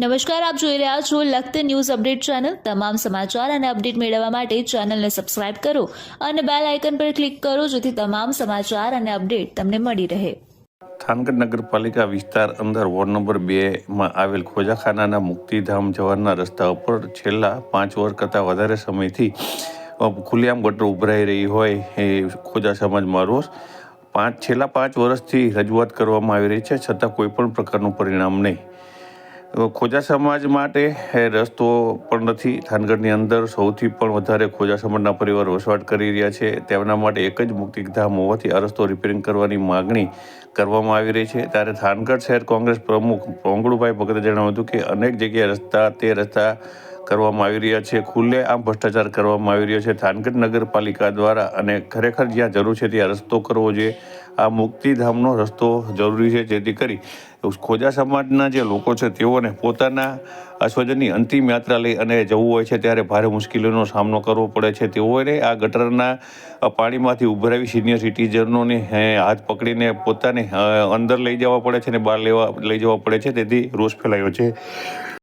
નમસ્કાર, આપ જોઈ રહ્યા છો લખત ન્યૂઝ અપડેટ ચેનલ. તમામ સમાચાર અને અપડેટ મેળવવા માટે ચેનલને સબસ્ક્રાઇબ કરો અને બેલ આઇકન પર ક્લિક કરો જેથી તમામ સમાચાર અને અપડેટ તમને મળી રહે. થાનગઢ નગરપાલિકા વિસ્તાર અંદર વોર્ડ નંબર બેમાં આવેલ ખોજાખાનાના મુક્તિધામ જવાના રસ્તા ઉપર છેલ્લા પાંચ વર્ષ કરતાં વધારે સમયથી ખુલ્લેઆમ ગટર ઉભરાઈ રહી હોય એ ખોજા સમાજમાં રોષ પાંચ, છેલ્લા પાંચ વર્ષથી રજૂઆત કરવામાં આવી રહી છે. છતાં કોઈપણ પ્રકારનું પરિણામ નહીં. ખોજા સમાજ માટે રસ્તો પણ નથી. થાનગઢની અંદર સૌથી પણ વધારે ખોજા સમાજના પરિવાર વસવાટ કરી રહ્યા છે. તેમના માટે એક જ મુક્તિધામ હોવાથી આ રસ્તો રિપેરિંગ કરવાની માગણી કરવામાં આવી રહી છે. ત્યારે થાનગઢ શહેર કોંગ્રેસ પ્રમુખ પોંગળુભાઈ ભગતે જણાવ્યું હતું કે અનેક જગ્યાએ રસ્તા તે રસ્તા કરવામાં આવી રહ્યા છે. ખુલ્લે આમ ભ્રષ્ટાચાર કરવામાં આવી રહ્યો છે. થાનગઢ નગરપાલિકા દ્વારા અને ખરેખર જ્યાં જરૂર છે ત્યાં રસ્તો કરવો જોઈએ. આ મુક્તિધામનો રસ્તો જરૂરી છે જેથી કરી ખોજા સમાજના જે લોકો છે તેઓને પોતાના સ્વજનની અંતિમ યાત્રા લઈ અને જવું હોય છે ત્યારે ભારે મુશ્કેલીઓનો સામનો કરવો પડે છે. તેઓને આ ગટરના પાણીમાંથી ઉભરાવી સિનિયર સિટીઝનોને હાથ પકડીને પોતાને અંદર લઈ જવા પડે છે અને બહાર લેવા, લઈ જવા પડે છે. તેથી રોષ ફેલાયો છે.